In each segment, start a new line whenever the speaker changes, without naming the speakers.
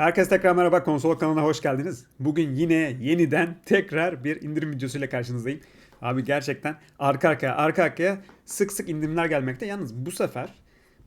Herkese tekrar merhaba konsol kanalına hoş geldiniz. Bugün yine yeniden tekrar bir indirim videosuyla karşınızdayım. Abi gerçekten arka arkaya arka arkaya sık sık indirimler gelmekte. Yalnız bu sefer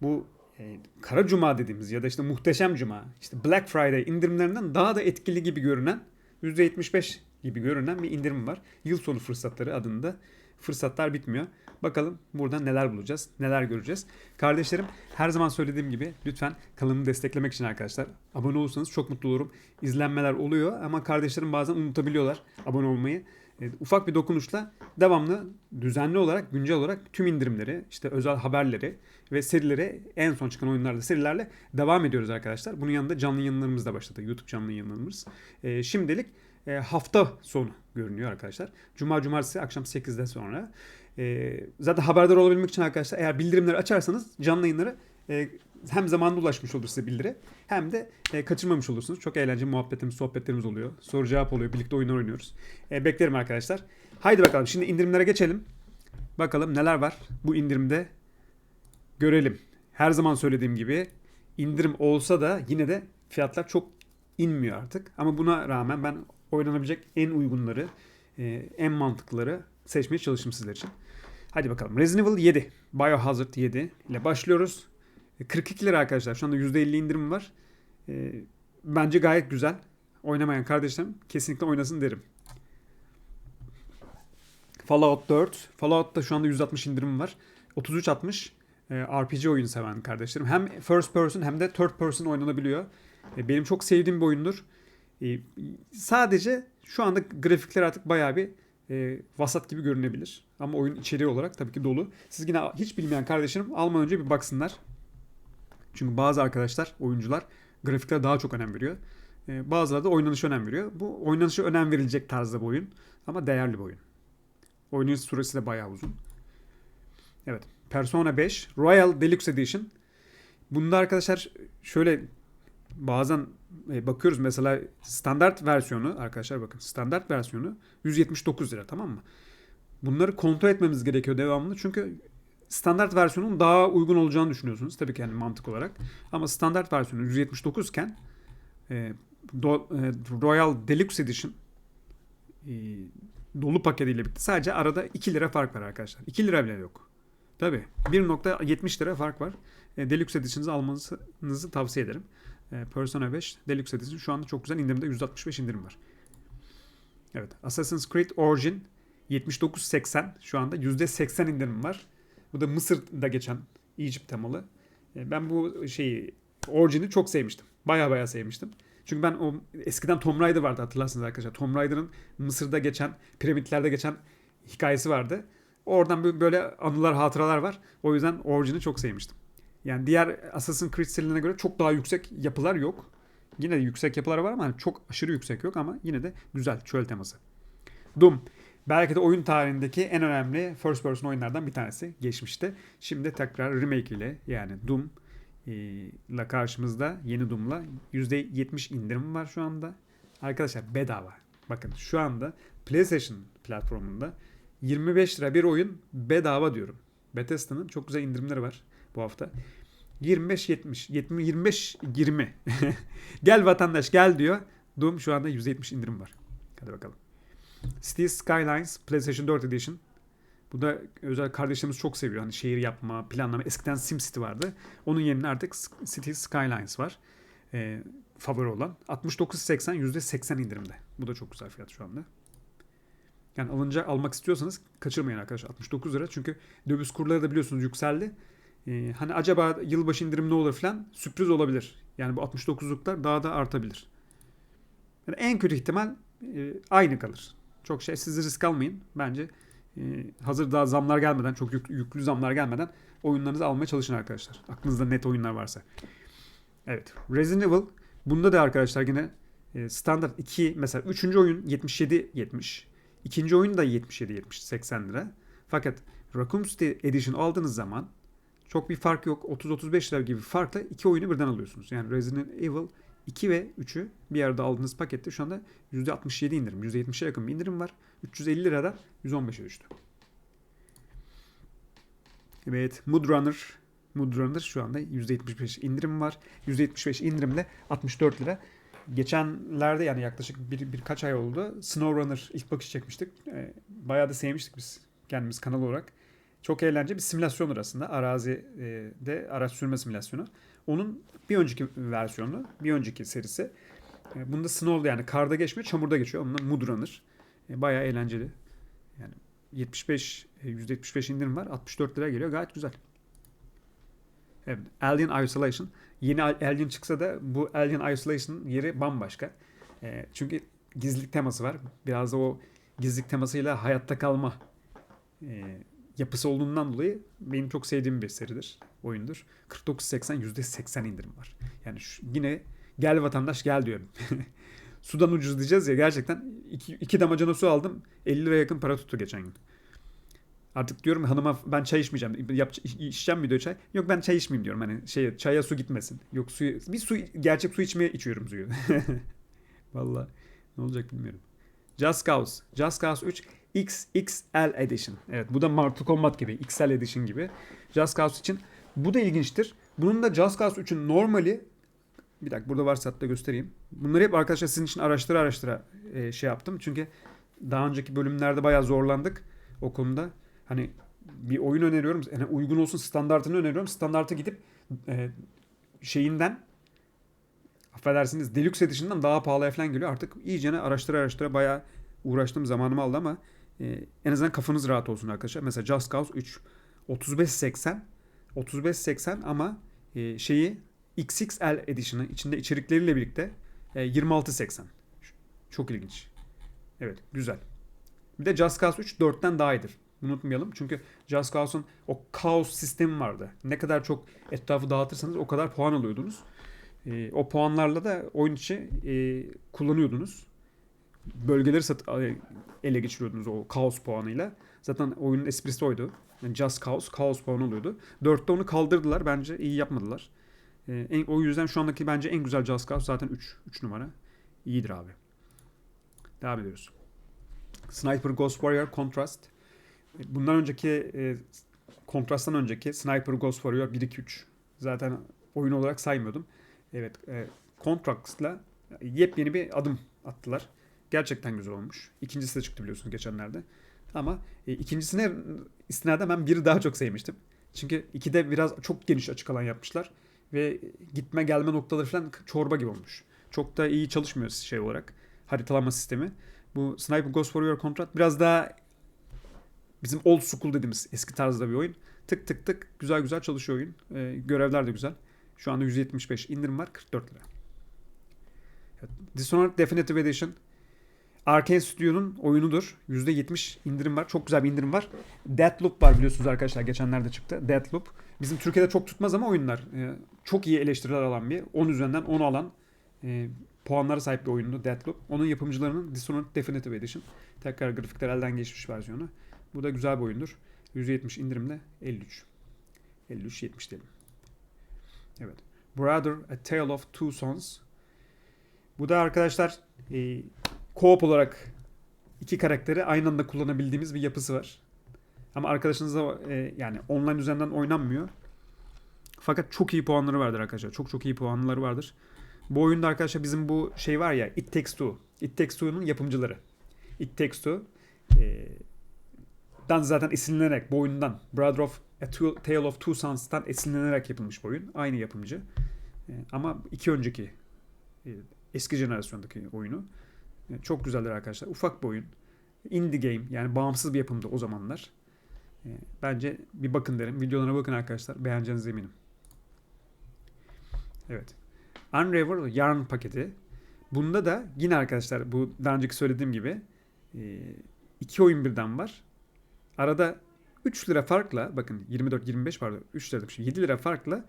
bu e, Kara Cuma dediğimiz ya da işte Muhteşem Cuma, işte Black Friday indirimlerinden daha da etkili gibi görünen %75 gibi görünen bir indirim var. Yıl sonu fırsatları adında. Fırsatlar bitmiyor. Bakalım burada neler bulacağız, neler göreceğiz. Kardeşlerim her zaman söylediğim gibi lütfen kanalımı desteklemek için arkadaşlar abone olursanız çok mutlu olurum. İzlenmeler oluyor ama kardeşlerim bazen unutabiliyorlar abone olmayı. E, ufak bir dokunuşla devamlı düzenli olarak güncel olarak tüm indirimleri işte özel haberleri ve serileri en son çıkan oyunlarda serilerle devam ediyoruz arkadaşlar. Bunun yanında canlı yayınlarımız da başladı. YouTube canlı yayınlarımız. E, şimdilik e, hafta sonu görünüyor arkadaşlar. Cuma cumartesi akşam 8'de sonra. E, zaten haberdar olabilmek için arkadaşlar eğer bildirimleri açarsanız canlı yayınları e, hem zamanında ulaşmış olur size bildiri hem de e, kaçırmamış olursunuz. Çok eğlenceli muhabbetimiz, sohbetlerimiz oluyor. Soru cevap oluyor. Birlikte oyunlar oynuyoruz. E, beklerim arkadaşlar. Haydi bakalım şimdi indirimlere geçelim. Bakalım neler var bu indirimde görelim. Her zaman söylediğim gibi indirim olsa da yine de fiyatlar çok inmiyor artık. Ama buna rağmen ben oynanabilecek en uygunları, e, en mantıklıları seçmeye çalıştım sizler için. Hadi bakalım. Resident Evil 7, Biohazard 7 ile başlıyoruz. E, 42 lira arkadaşlar. Şu anda %50 indirim var. E, bence gayet güzel. Oynamayan kardeşlerim kesinlikle oynasın derim. Fallout 4. Fallout'ta şu anda 160 indirim var. 33.60 e, RPG oyunu seven kardeşlerim. Hem first person hem de third person oynanabiliyor. E, benim çok sevdiğim bir oyundur. E, sadece şu anda grafikler artık bayağı bir e, vasat gibi görünebilir. Ama oyun içeriği olarak tabii ki dolu. Siz yine hiç bilmeyen kardeşlerim almadan önce bir baksınlar. Çünkü bazı arkadaşlar, oyuncular grafiklere daha çok önem veriyor. E, bazıları da oynanışa önem veriyor. Bu oynanışa önem verilecek tarzda bir oyun. Ama değerli bir oyun. Oyunun süresi de bayağı uzun. Evet. Persona 5 Royal Deluxe Edition. Bunda arkadaşlar şöyle bazen e, bakıyoruz mesela standart versiyonu arkadaşlar bakın standart versiyonu 179 lira tamam mı? Bunları kontrol etmemiz gerekiyor devamlı çünkü standart versiyonun daha uygun olacağını düşünüyorsunuz tabii ki yani mantık olarak. Ama standart versiyonu 179 iken e, do, e, Royal Deluxe Edition e, dolu paketiyle birlikte sadece arada 2 lira fark var arkadaşlar. 2 lira bile yok. Tabii 1.70 lira fark var. E, Deluxe Edition'ınızı almanızı tavsiye ederim. E, Persona 5 Deluxe Edition şu anda çok güzel indirimde 165 indirim var. Evet Assassin's Creed Origin 79.80 şu anda %80 indirim var. Bu da Mısır'da geçen Egypt temalı. E, ben bu şeyi Origin'i çok sevmiştim. Baya baya sevmiştim. Çünkü ben o eskiden Tomb Raider vardı hatırlarsınız arkadaşlar. Tomb Raider'ın Mısır'da geçen, piramitlerde geçen hikayesi vardı. Oradan böyle anılar, hatıralar var. O yüzden Origin'i çok sevmiştim. Yani diğer Assassin's Creed serilerine göre çok daha yüksek yapılar yok. Yine de yüksek yapılar var ama hani çok aşırı yüksek yok ama yine de güzel çöl teması. Doom. Belki de oyun tarihindeki en önemli first person oyunlardan bir tanesi geçmişte. Şimdi tekrar remake ile yani Doom ile karşımızda yeni Doom'la %70 indirim var şu anda. Arkadaşlar bedava. Bakın şu anda PlayStation platformunda 25 lira bir oyun bedava diyorum. Bethesda'nın çok güzel indirimleri var bu hafta. 25 70 20 25 20. gel vatandaş gel diyor. Doom şu anda 170 indirim var. Hadi bakalım. City Skylines PlayStation 4 Edition. Bu da özel kardeşlerimiz çok seviyor. Hani şehir yapma, planlama. Eskiden SimCity vardı. Onun yerine artık City Skylines var. Ee, favori olan. 69.80 %80 indirimde. Bu da çok güzel fiyat şu anda. Yani alınca almak istiyorsanız kaçırmayın arkadaşlar. 69 lira. Çünkü döviz kurları da biliyorsunuz yükseldi. Ee, hani acaba yılbaşı indirim ne olur falan sürpriz olabilir. Yani bu 69'luklar daha da artabilir. Yani en kötü ihtimal e, aynı kalır. Çok şey siz risk almayın. Bence e, hazır daha zamlar gelmeden çok yük, yüklü zamlar gelmeden oyunlarınızı almaya çalışın arkadaşlar. Aklınızda net oyunlar varsa. Evet. Resident Evil bunda da arkadaşlar yine e, standart 2 mesela 3. oyun 77 70. İkinci oyun da 77 70 80 lira. Fakat Raccoon City Edition aldığınız zaman çok bir fark yok. 30-35 lira gibi farkla iki oyunu birden alıyorsunuz. Yani Resident Evil 2 ve 3'ü bir arada aldığınız pakette şu anda %67 indirim. %70'e yakın bir indirim var. 350 liradan 115'e düştü. Evet Mood Runner Mood Runner şu anda %75 indirim var. %75 indirimle 64 lira. geçenlerde yani yaklaşık bir, birkaç ay oldu. SnowRunner ilk bakış çekmiştik. E, bayağı da sevmiştik biz kendimiz kanal olarak. Çok eğlenceli bir simülasyondur aslında. Arazide araç sürme simülasyonu. Onun bir önceki versiyonu, bir önceki serisi. E, bunda snow yani karda geçmiyor, çamurda geçiyor. Onunla Mud Runner. E, bayağı eğlenceli. Yani 75 e, %75 indirim var. 64 lira geliyor. Gayet güzel. Evet, Alien Isolation. Yeni Alien çıksa da bu Alien Isolation yeri bambaşka. E, çünkü gizlilik teması var. Biraz da o gizlilik temasıyla hayatta kalma e, yapısı olduğundan dolayı benim çok sevdiğim bir seridir, oyundur. 49.80 %80 indirim var. Yani şu, yine gel vatandaş gel diyorum. Sudan ucuz diyeceğiz ya gerçekten iki, iki damacana su aldım 50 lira yakın para tuttu geçen gün. Artık diyorum hanıma ben çay içmeyeceğim. Yap, içeceğim video çay. Yok ben çay içmeyeyim diyorum. Hani şey çaya su gitmesin. Yok suyu bir su gerçek su içmeye içiyorum suyu. Vallahi ne olacak bilmiyorum. Just Cause. Just Cause 3 XXL Edition. Evet bu da Mortal Kombat gibi. XL Edition gibi. Just Cause için. Bu da ilginçtir. Bunun da Just Cause 3'ün normali bir dakika burada varsa hatta göstereyim. Bunları hep arkadaşlar sizin için araştıra araştıra e, şey yaptım. Çünkü daha önceki bölümlerde bayağı zorlandık o. Hani bir oyun öneriyorum. Yani uygun olsun standartını öneriyorum. Standarta gidip e, şeyinden affedersiniz Deluxe Edition'dan daha pahalıya falan geliyor. Artık iyicene araştıra araştıra bayağı uğraştım zamanımı aldı ama e, en azından kafanız rahat olsun arkadaşlar. Mesela Just Cause 3 35.80 35.80 ama e, şeyi XXL Edition'ı içinde içerikleriyle birlikte e, 26.80. Çok ilginç. Evet güzel. Bir de Just Cause 3 4'ten daha iyidir. Unutmayalım. Çünkü Just Cause'un o kaos sistemi vardı. Ne kadar çok etrafı dağıtırsanız o kadar puan alıyordunuz. E, o puanlarla da oyun içi e, kullanıyordunuz. Bölgeleri sat, ele geçiriyordunuz o kaos puanıyla. Zaten oyunun esprisi oydu. Yani Just Cause, kaos puanı oluyordu. 4'te onu kaldırdılar. Bence iyi yapmadılar. E, en, o yüzden şu andaki bence en güzel Just Cause zaten 3. 3 numara. İyidir abi. Devam ediyoruz. Sniper Ghost Warrior Contrast. Bundan önceki e, Contrast'tan önceki Sniper Ghost Warrior 1-2-3. Zaten oyun olarak saymıyordum. Evet, e, Contrast'la yepyeni bir adım attılar. Gerçekten güzel olmuş. İkincisi de çıktı biliyorsunuz geçenlerde. Ama e, ikincisine istinaden ben biri daha çok sevmiştim. Çünkü ikide biraz çok geniş açık alan yapmışlar. Ve gitme gelme noktaları falan çorba gibi olmuş. Çok da iyi çalışmıyor şey olarak. Haritalama sistemi. Bu Sniper Ghost Warrior Contract biraz daha bizim old school dediğimiz eski tarzda bir oyun. Tık tık tık güzel güzel çalışıyor oyun. Ee, görevler de güzel. Şu anda 175 indirim var 44 lira. Evet. Dishonored Definitive Edition Arkane Studio'nun oyunudur. %70 indirim var. Çok güzel bir indirim var. Deathloop var biliyorsunuz arkadaşlar. Geçenlerde çıktı. Deathloop. Bizim Türkiye'de çok tutmaz ama oyunlar. E, çok iyi eleştiriler alan bir. 10 üzerinden 10 alan e, puanlara sahip bir oyundu Deathloop. Onun yapımcılarının Dishonored Definitive Edition. Tekrar grafikler elden geçmiş versiyonu. Bu da güzel bir oyundur. %70 indirimde 53. 53-70 diyelim. Evet. Brother, A Tale of Two Sons. Bu da arkadaşlar e, co-op olarak iki karakteri aynı anda kullanabildiğimiz bir yapısı var. Ama arkadaşınızla e, yani online üzerinden oynanmıyor. Fakat çok iyi puanları vardır arkadaşlar. Çok çok iyi puanları vardır. Bu oyunda arkadaşlar bizim bu şey var ya It Takes Two. It Takes Two'nun yapımcıları. It Takes Two e, dan zaten esinlenerek bu oyundan Brother of A Tale of Two Sons'tan esinlenerek yapılmış bu oyun. Aynı yapımcı. E, ama iki önceki e, eski jenerasyondaki oyunu. E, çok güzeldir arkadaşlar. Ufak bir oyun. Indie game yani bağımsız bir yapımdı o zamanlar. E, bence bir bakın derim. Videolarına bakın arkadaşlar. Beğeneceğinize eminim. Evet. Unravel Yarn paketi. Bunda da yine arkadaşlar bu daha önceki söylediğim gibi e, iki oyun birden var. Arada 3 lira farkla bakın 24-25 pardon 3 lira demişim 7 lira farkla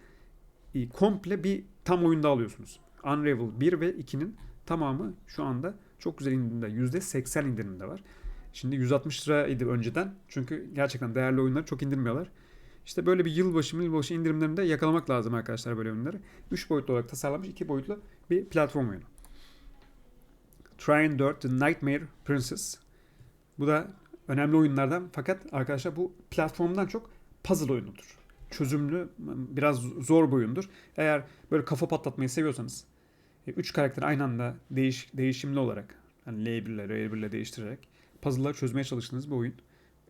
komple bir tam oyunda alıyorsunuz. Unravel 1 ve 2'nin tamamı şu anda çok güzel indirimde. %80 indirimde var. Şimdi 160 liraydı önceden. Çünkü gerçekten değerli oyunları çok indirmiyorlar. İşte böyle bir yılbaşı yılbaşı indirimlerinde yakalamak lazım arkadaşlar böyle oyunları. 3 boyutlu olarak tasarlanmış 2 boyutlu bir platform oyunu. Trine 4 The Nightmare Princess. Bu da önemli oyunlardan fakat arkadaşlar bu platformdan çok puzzle oyunudur. Çözümlü, biraz zor bir oyundur. Eğer böyle kafa patlatmayı seviyorsanız 3 karakter aynı anda değiş, değişimli olarak hani L1 ile R1 ile değiştirerek puzzle'ları çözmeye çalıştığınız bir oyun.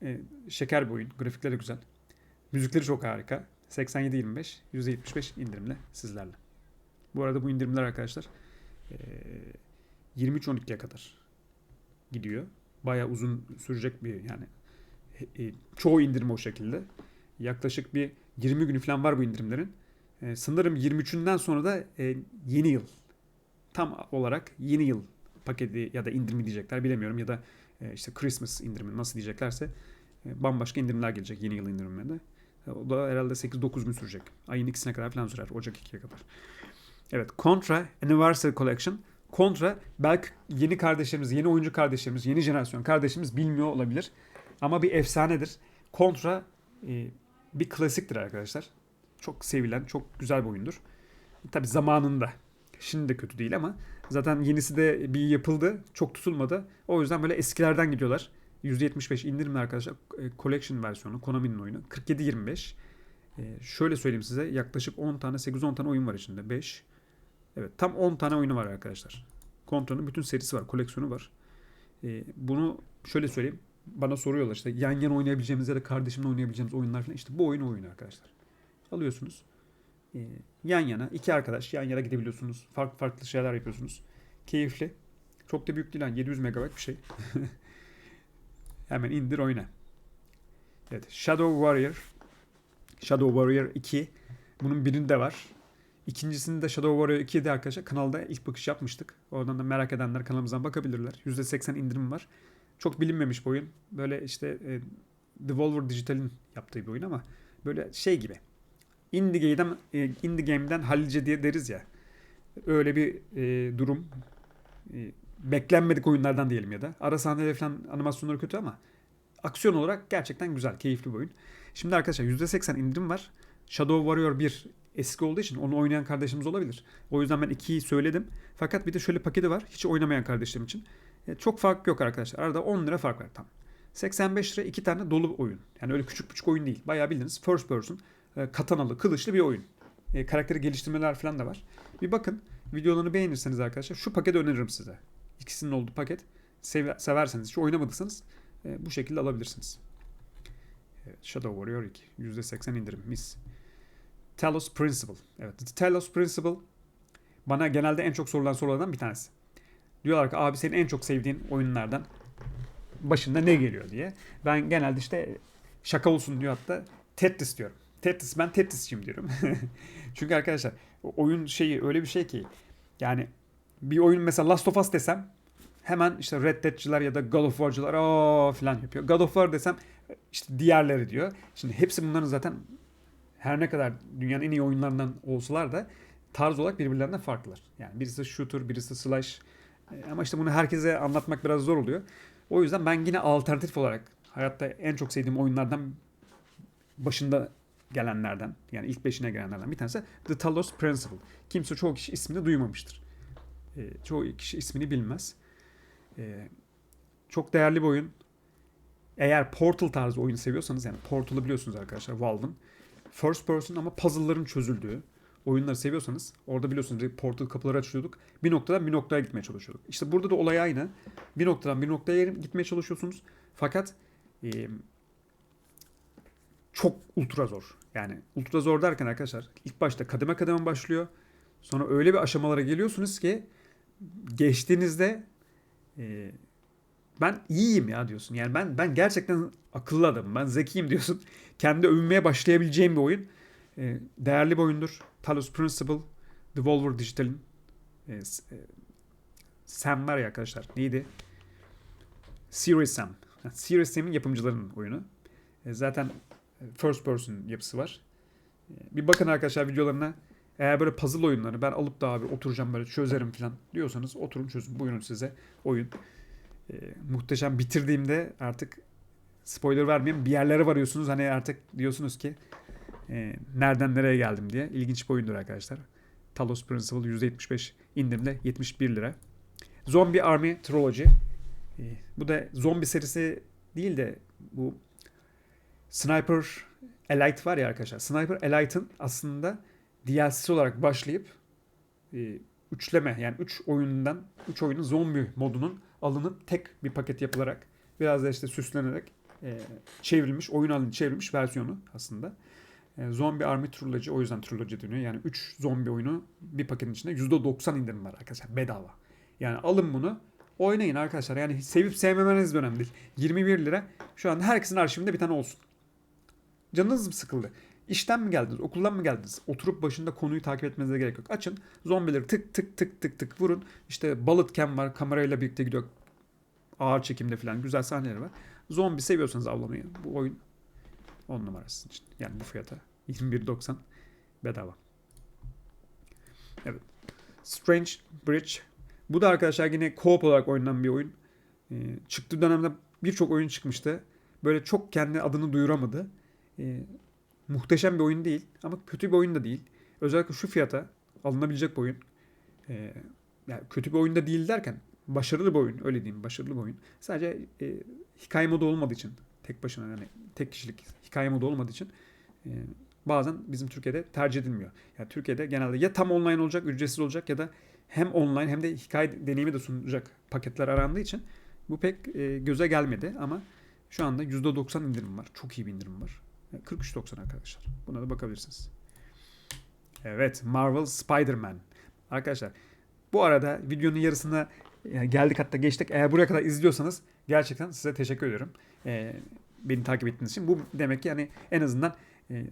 E, şeker bir oyun. Grafikleri güzel. Müzikleri çok harika. 87-25, %75 indirimle sizlerle. Bu arada bu indirimler arkadaşlar e, 23-12'ye kadar gidiyor. Bayağı uzun sürecek bir yani e, çoğu indirim o şekilde. Yaklaşık bir 20 günü falan var bu indirimlerin. E, sanırım 23'ünden sonra da e, yeni yıl tam olarak yeni yıl paketi ya da indirimi diyecekler bilemiyorum ya da e, işte Christmas indirimi nasıl diyeceklerse e, bambaşka indirimler gelecek yeni yıl indirimlerinde. E, o da herhalde 8-9 gün sürecek. Ayın ikisine kadar falan sürer. Ocak 2'ye kadar. Evet Contra Anniversary Collection. Contra belki yeni kardeşlerimiz, yeni oyuncu kardeşlerimiz, yeni jenerasyon kardeşlerimiz bilmiyor olabilir. Ama bir efsanedir. Contra e, bir klasiktir arkadaşlar. Çok sevilen, çok güzel bir oyundur. Tabi zamanında. Şimdi de kötü değil ama zaten yenisi de bir yapıldı. Çok tutulmadı. O yüzden böyle eskilerden gidiyorlar. %75 indirimli arkadaşlar. E, Collection versiyonu. Konami'nin oyunu. 47-25. E, şöyle söyleyeyim size. Yaklaşık 10 tane, 8-10 tane oyun var içinde. 5. Evet tam 10 tane oyunu var arkadaşlar. Contra'nın bütün serisi var. Koleksiyonu var. E, bunu şöyle söyleyeyim. Bana soruyorlar işte yan yana oynayabileceğimiz ya da kardeşimle oynayabileceğimiz oyunlar falan. İşte bu oyun oyunu arkadaşlar. Alıyorsunuz. E, yan yana iki arkadaş yan yana gidebiliyorsunuz. Farklı farklı şeyler yapıyorsunuz. Keyifli. Çok da büyük değil lan. 700 MB bir şey. Hemen indir oyna. Evet. Shadow Warrior. Shadow Warrior 2. Bunun birinde var. İkincisini de Shadow Warrior 2'de arkadaşlar kanalda ilk bakış yapmıştık. Oradan da merak edenler kanalımızdan bakabilirler. %80 indirim var. Çok bilinmemiş bir oyun. Böyle işte e, Devolver Digital'in yaptığı bir oyun ama böyle şey gibi. Indie Game'den, e, Indie Game'den hallice diye deriz ya. Öyle bir e, durum. E, beklenmedik oyunlardan diyelim ya da. Ara sahneleri falan animasyonları kötü ama aksiyon olarak gerçekten güzel, keyifli bir oyun. Şimdi arkadaşlar %80 indirim var. Shadow Warrior 1 eski olduğu için onu oynayan kardeşimiz olabilir. O yüzden ben 2'yi söyledim. Fakat bir de şöyle paketi var. Hiç oynamayan kardeşlerim için. E, çok fark yok arkadaşlar. Arada 10 lira fark var tam. 85 lira 2 tane dolu oyun. Yani öyle küçük küçük oyun değil. Bayağı bildiğiniz first person katanalı, kılıçlı bir oyun. E, karakteri geliştirmeler falan da var. Bir bakın. Videolarını beğenirseniz arkadaşlar şu paketi öneririm size. İkisinin olduğu paket. Sev- severseniz, hiç oynamadıysanız e, bu şekilde alabilirsiniz. Evet, Shadow Warrior 2. %80 indirim. Mis. Talos Principle. Evet. Talos Principle bana genelde en çok sorulan sorulardan bir tanesi. Diyorlar ki abi senin en çok sevdiğin oyunlardan başında ne geliyor diye. Ben genelde işte şaka olsun diyor hatta Tetris diyorum. Tetris ben Tetris'ciyim diyorum. Çünkü arkadaşlar oyun şeyi öyle bir şey ki yani bir oyun mesela Last of Us desem hemen işte Red Dead'ciler ya da God of War'cılar o falan yapıyor. God of War desem işte diğerleri diyor. Şimdi hepsi bunların zaten her ne kadar dünyanın en iyi oyunlarından olsalar da tarz olarak birbirlerinden farklılar. Yani birisi shooter, birisi slash. E, Ama işte bunu herkese anlatmak biraz zor oluyor. O yüzden ben yine alternatif olarak hayatta en çok sevdiğim oyunlardan başında gelenlerden yani ilk beşine gelenlerden bir tanesi The Talos Principle. Kimse çoğu kişi ismini duymamıştır. E, çoğu kişi ismini bilmez. E, çok değerli bir oyun. Eğer Portal tarzı oyun seviyorsanız yani Portal'ı biliyorsunuz arkadaşlar Valve'ın. First person ama puzzle'ların çözüldüğü oyunları seviyorsanız orada biliyorsunuz portal kapıları açıyorduk. Bir noktadan bir noktaya gitmeye çalışıyorduk. İşte burada da olay aynı. Bir noktadan bir noktaya gitmeye çalışıyorsunuz. Fakat e, çok ultra zor. Yani ultra zor derken arkadaşlar ilk başta kademe kademe başlıyor. Sonra öyle bir aşamalara geliyorsunuz ki geçtiğinizde e, ben iyiyim ya diyorsun. Yani ben ben gerçekten akıllı adamım. Ben zekiyim diyorsun. Kendi övünmeye başlayabileceğim bir oyun. E, değerli bir oyundur. Talos Principle, Devolver Digital'in e, e, Sam var ya arkadaşlar. Neydi? Serious Sam. Serious Sam'in yapımcılarının oyunu. E, zaten first person yapısı var. E, bir bakın arkadaşlar videolarına. Eğer böyle puzzle oyunları ben alıp da abi oturacağım böyle çözerim falan diyorsanız oturun çözün. Buyurun size oyun. E, muhteşem bitirdiğimde artık spoiler vermeyeyim bir yerlere varıyorsunuz. Hani artık diyorsunuz ki e, nereden nereye geldim diye. İlginç bir oyundur arkadaşlar. Talos Principle %75 indirimde 71 lira. Zombie Army Trilogy. E, bu da zombi serisi değil de bu Sniper Elite var ya arkadaşlar. Sniper Elite'ın aslında DLC'si olarak başlayıp e, üçleme yani 3 üç oyundan 3 oyunun zombi modunun alınıp tek bir paket yapılarak biraz da işte süslenerek e, çevrilmiş oyun halini çevrilmiş versiyonu aslında. E, zombi Army Trilogy o yüzden Trilogy dönüyor. Yani 3 zombi oyunu bir paketin içinde %90 indirim var arkadaşlar bedava. Yani alın bunu oynayın arkadaşlar. Yani sevip sevmemeniz de önemli değil. 21 lira şu an herkesin arşivinde bir tane olsun. Canınız mı sıkıldı? İşten mi geldiniz? Okuldan mı geldiniz? Oturup başında konuyu takip etmenize gerek yok. Açın. Zombileri tık tık tık tık tık vurun. İşte bullet cam var. Kamerayla birlikte gidiyor. Ağır çekimde falan güzel sahneleri var. Zombi seviyorsanız avlamayı. Bu oyun 10 numarası için. Yani bu fiyata 21.90 bedava. Evet. Strange Bridge. Bu da arkadaşlar yine co-op olarak oynanan bir oyun. Ee, çıktığı dönemde birçok oyun çıkmıştı. Böyle çok kendi adını duyuramadı e, muhteşem bir oyun değil ama kötü bir oyun da değil. Özellikle şu fiyata alınabilecek bir oyun. Ee, e, yani kötü bir oyunda değil derken başarılı bir oyun öyle diyeyim başarılı bir oyun. Sadece e, hikaye modu olmadığı için tek başına yani tek kişilik hikaye modu olmadığı için e, bazen bizim Türkiye'de tercih edilmiyor. Yani Türkiye'de genelde ya tam online olacak, ücretsiz olacak ya da hem online hem de hikaye deneyimi de sunacak paketler arandığı için bu pek e, göze gelmedi ama şu anda %90 indirim var. Çok iyi bir indirim var. 43.90 arkadaşlar. Buna da bakabilirsiniz. Evet Marvel Spider-Man. Arkadaşlar bu arada videonun yarısına yani geldik hatta geçtik. Eğer buraya kadar izliyorsanız gerçekten size teşekkür ediyorum. Ee, beni takip ettiğiniz için. Bu demek ki yani en azından e,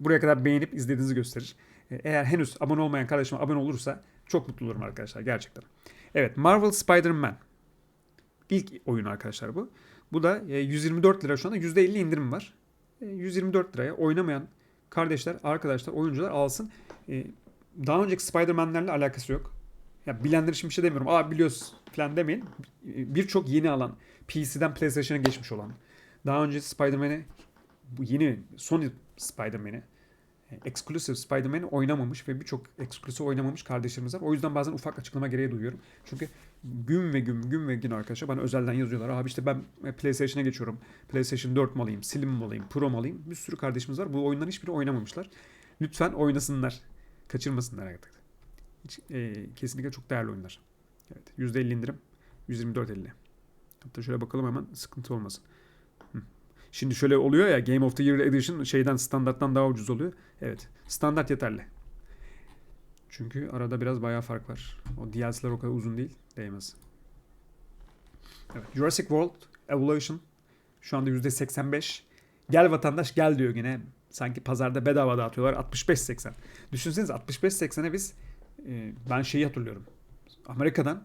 buraya kadar beğenip izlediğinizi gösterir. E, eğer henüz abone olmayan kardeşim abone olursa çok mutlu olurum arkadaşlar gerçekten. Evet Marvel Spider-Man. İlk oyun arkadaşlar bu. Bu da e, 124 lira şu anda %50 indirim var. E, 124 liraya oynamayan kardeşler, arkadaşlar, oyuncular alsın. E, daha önceki Spider-Man'lerle alakası yok. Ya bilenler için bir şey demiyorum. Aa biliyoruz falan demeyin. E, birçok yeni alan. PC'den PlayStation'a geçmiş olan. Daha önce Spider-Man'i yeni Sony Spider-Man'i exclusive Spider-Man'i oynamamış ve birçok exclusive oynamamış kardeşlerimiz var. O yüzden bazen ufak açıklama gereği duyuyorum. Çünkü gün ve gün gün ve gün arkadaşlar bana özelden yazıyorlar. Abi işte ben e, PlayStation'a geçiyorum. PlayStation 4 mi alayım? Slim mi? Pro mu? Bir sürü kardeşimiz var. Bu oyunların hiçbiri oynamamışlar. Lütfen oynasınlar. Kaçırmasınlar artık. Hiç, e, kesinlikle çok değerli oyunlar. Evet. %50 indirim. 124.50. Hatta şöyle bakalım hemen sıkıntı olmasın. Şimdi şöyle oluyor ya Game of the Year Edition şeyden standarttan daha ucuz oluyor. Evet. Standart yeterli. Çünkü arada biraz bayağı fark var. O DLC'ler o kadar uzun değil. Değmez. Evet, Jurassic World Evolution şu anda %85. Gel vatandaş gel diyor yine. Sanki pazarda bedava dağıtıyorlar 65-80. Düşünsenize 65-80'e biz e, ben şeyi hatırlıyorum. Amerika'dan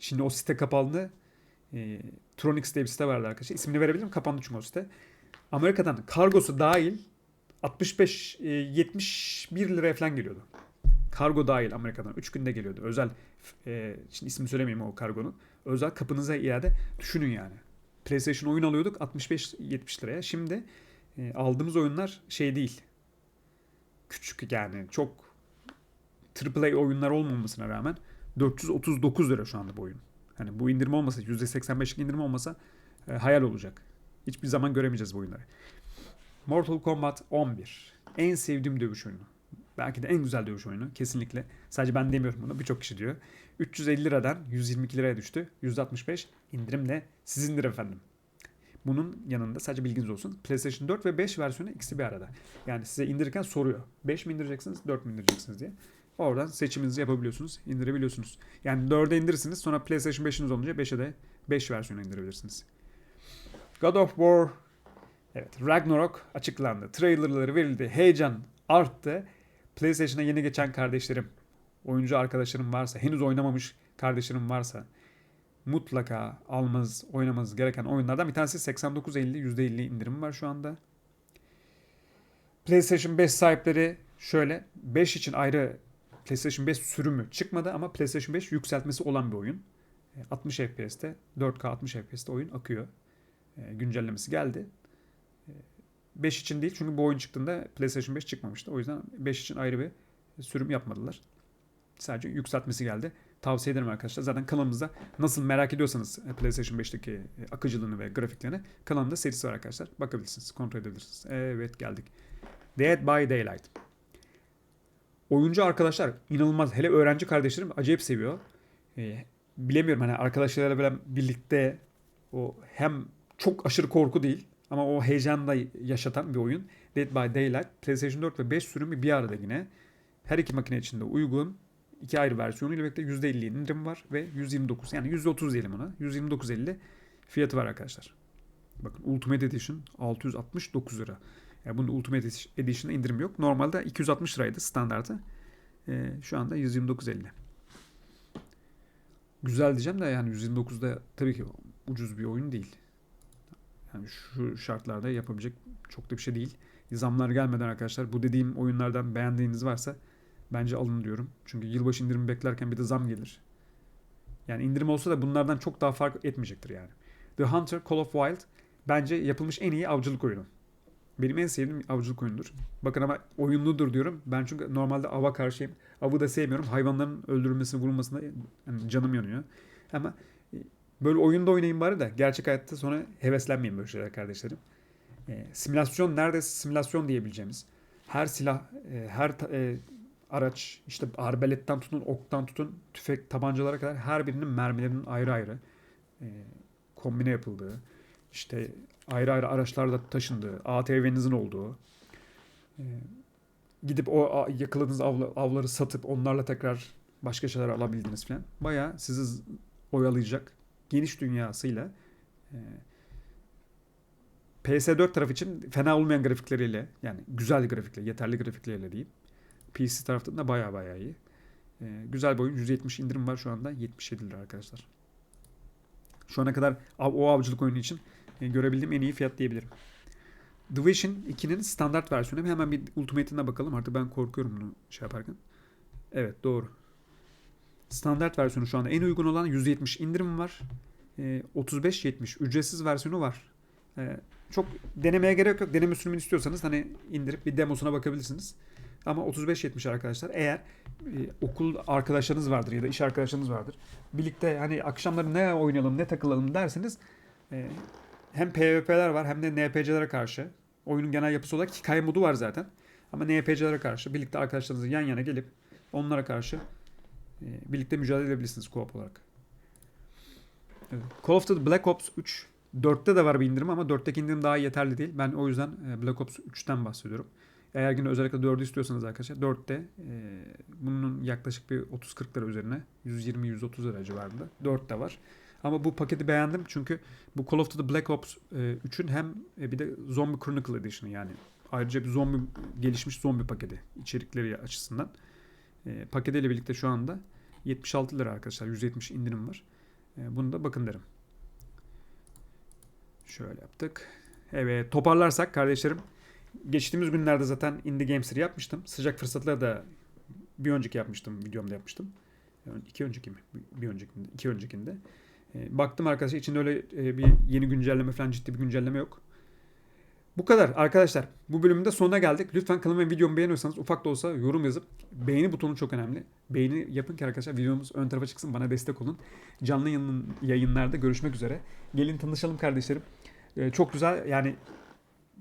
şimdi o site kapandı. E, Tronix diye bir site vardı arkadaşlar. İsmini verebilirim. Kapandı çünkü o site. Amerika'dan kargosu dahil 65-71 e, liraya falan geliyordu. Kargo dahil Amerika'dan 3 günde geliyordu. Özel e, şimdi ismi söylemeyeyim o kargonun. Özel kapınıza iade düşünün yani. PlayStation oyun alıyorduk 65-70 liraya. Şimdi e, aldığımız oyunlar şey değil. Küçük yani çok AAA oyunlar olmamasına rağmen 439 lira şu anda bu oyun. Hani bu indirim olmasa %85'lik indirim olmasa e, hayal olacak. Hiçbir zaman göremeyeceğiz bu oyunları. Mortal Kombat 11. En sevdiğim dövüş oyunu. Belki de en güzel dövüş oyunu kesinlikle. Sadece ben demiyorum bunu birçok kişi diyor. 350 liradan 122 liraya düştü. %65 indirimle sizindir efendim. Bunun yanında sadece bilginiz olsun. PlayStation 4 ve 5 versiyonu ikisi bir arada. Yani size indirirken soruyor. 5 mi indireceksiniz, 4 mi indireceksiniz diye. Oradan seçiminizi yapabiliyorsunuz, indirebiliyorsunuz. Yani 4'e indirirsiniz sonra PlayStation 5'iniz olunca 5'e de 5 versiyonu indirebilirsiniz. God of War Evet Ragnarok açıklandı. Trailerları verildi. Heyecan arttı. PlayStation'a yeni geçen kardeşlerim, oyuncu arkadaşlarım varsa, henüz oynamamış kardeşlerim varsa mutlaka almanız, oynamanız gereken oyunlardan bir tanesi 89.50 %50 indirim var şu anda. PlayStation 5 sahipleri şöyle 5 için ayrı PlayStation 5 sürümü çıkmadı ama PlayStation 5 yükseltmesi olan bir oyun. 60 FPS'te 4K 60 FPS'te oyun akıyor. E, güncellemesi geldi. 5 için değil çünkü bu oyun çıktığında PlayStation 5 çıkmamıştı. O yüzden 5 için ayrı bir sürüm yapmadılar. Sadece yükseltmesi geldi. Tavsiye ederim arkadaşlar. Zaten kanalımızda nasıl merak ediyorsanız e, PlayStation 5'teki e, akıcılığını ve grafiklerini kanalımda serisi var arkadaşlar. Bakabilirsiniz, kontrol edebilirsiniz. Evet geldik. Dead by Daylight. Oyuncu arkadaşlar inanılmaz. Hele öğrenci kardeşlerim acayip seviyor. Ee, bilemiyorum hani arkadaşlarıyla birlikte o hem çok aşırı korku değil ama o heyecanı yaşatan bir oyun. Dead by Daylight PlayStation 4 ve 5 sürümü bir arada yine. Her iki makine içinde uygun. İki ayrı versiyonuyla birlikte %50 indirim var ve 129 yani %30 diyelim ona. 129.50 fiyatı var arkadaşlar. Bakın Ultimate Edition 669 lira. Yani bunda Ultimate Edition'da indirim yok. Normalde 260 liraydı standartı. Ee, şu anda 129.50. Güzel diyeceğim de yani 129'da tabii ki ucuz bir oyun değil. Yani şu şartlarda yapabilecek çok da bir şey değil. Zamlar gelmeden arkadaşlar bu dediğim oyunlardan beğendiğiniz varsa bence alın diyorum. Çünkü yılbaşı indirimi beklerken bir de zam gelir. Yani indirim olsa da bunlardan çok daha fark etmeyecektir yani. The Hunter Call of Wild bence yapılmış en iyi avcılık oyunu. Benim en sevdiğim avcılık oyunudur. Bakın ama oyunludur diyorum. Ben çünkü normalde ava karşıyım. Avı da sevmiyorum. Hayvanların öldürülmesi, vurulmasında yani canım yanıyor. Ama böyle oyunda oynayayım bari de gerçek hayatta sonra heveslenmeyin böyle şeyler kardeşlerim. E, simülasyon neredeyse simülasyon diyebileceğimiz. Her silah, e, her e, araç, işte arbeletten tutun, oktan tutun, tüfek, tabancalara kadar her birinin mermilerinin ayrı ayrı e, kombine yapıldığı, işte ayrı ayrı araçlarda taşındığı, ATV'nizin olduğu, e, gidip o yakaladığınız avla, avları satıp onlarla tekrar başka şeyler alabildiğiniz falan. Bayağı sizi oyalayacak geniş dünyasıyla e, PS4 taraf için fena olmayan grafikleriyle yani güzel grafikle, yeterli grafikleriyle diyeyim. PC tarafında da bayağı bayağı iyi. E, güzel bir oyun. 170 indirim var şu anda. 77 lira arkadaşlar. Şu ana kadar o avcılık oyunu için e, görebildiğim en iyi fiyat diyebilirim. Division 2'nin standart versiyonu. Hemen bir Ultimate'ine bakalım. Artık ben korkuyorum bunu şey yaparken. Evet doğru. Standart versiyonu şu anda en uygun olan 170 indirim var. E, 35-70 ücretsiz versiyonu var. E, çok denemeye gerek yok. Deneme sürümünü istiyorsanız hani indirip bir demosuna bakabilirsiniz. Ama 35-70 arkadaşlar. Eğer e, okul arkadaşlarınız vardır ya da iş arkadaşlarınız vardır. Birlikte hani akşamları ne oynayalım ne takılalım derseniz e, hem PvP'ler var hem de NPC'lere karşı. Oyunun genel yapısı olarak hikaye modu var zaten. Ama NPC'lere karşı birlikte arkadaşlarınızla yan yana gelip onlara karşı birlikte mücadele edebilirsiniz co-op olarak. Evet. Call of Duty Black Ops 3 4'te de var bir indirim ama 4'teki indirim daha yeterli değil. Ben o yüzden e, Black Ops 3'ten bahsediyorum. Eğer yine özellikle 4'ü istiyorsanız arkadaşlar 4'te e, bunun yaklaşık bir 30-40 lira üzerine 120-130 lira civarında 4'te var. Ama bu paketi beğendim çünkü bu Call of Duty Black Ops e, 3'ün hem e, bir de Zombie Chronicle Edition'ı yani ayrıca bir zombi gelişmiş zombi paketi içerikleri açısından. E, paketiyle birlikte şu anda 76 lira arkadaşlar 170 indirim var. E, bunu da bakın derim. Şöyle yaptık. Evet toparlarsak kardeşlerim geçtiğimiz günlerde zaten Indie Games'leri yapmıştım. Sıcak fırsatları da bir önceki yapmıştım, videomda yapmıştım. Yani iki önceki mi? Bir öncekinde, iki öncekinde. E, baktım arkadaşlar içinde öyle e, bir yeni güncelleme falan ciddi bir güncelleme yok. Bu kadar arkadaşlar. Bu bölümün de sonuna geldik. Lütfen kanalımı ve videomu beğeniyorsanız ufak da olsa yorum yazıp beğeni butonu çok önemli. Beğeni yapın ki arkadaşlar videomuz ön tarafa çıksın bana destek olun. Canlı yayınlarda görüşmek üzere. Gelin tanışalım kardeşlerim. Ee, çok güzel yani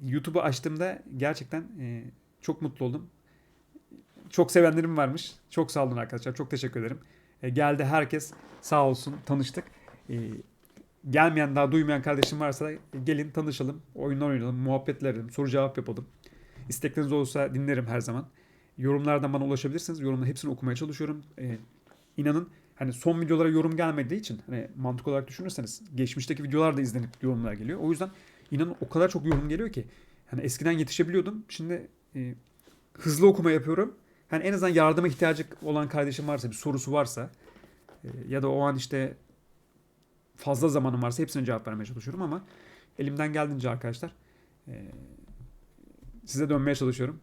YouTube'u açtığımda gerçekten e, çok mutlu oldum. Çok sevenlerim varmış. Çok sağ olun arkadaşlar. Çok teşekkür ederim. E, geldi herkes sağ olsun tanıştık. E, gelmeyen daha duymayan kardeşim varsa gelin tanışalım. Oyunlar oynayalım. Muhabbetler edelim. Soru cevap yapalım. İstekleriniz olursa dinlerim her zaman. Yorumlardan bana ulaşabilirsiniz. Yorumların hepsini okumaya çalışıyorum. E, inanın hani son videolara yorum gelmediği için hani mantık olarak düşünürseniz geçmişteki videolar da izlenip yorumlar geliyor. O yüzden inanın o kadar çok yorum geliyor ki hani eskiden yetişebiliyordum. Şimdi e, hızlı okuma yapıyorum. Hani en azından yardıma ihtiyacı olan kardeşim varsa, bir sorusu varsa e, ya da o an işte fazla zamanım varsa hepsine cevap vermeye çalışıyorum ama elimden geldiğince arkadaşlar e, size dönmeye çalışıyorum.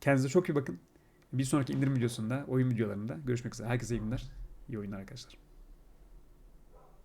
Kendinize çok iyi bakın. Bir sonraki indirim videosunda, oyun videolarında görüşmek üzere. Herkese iyi günler. İyi oyunlar arkadaşlar.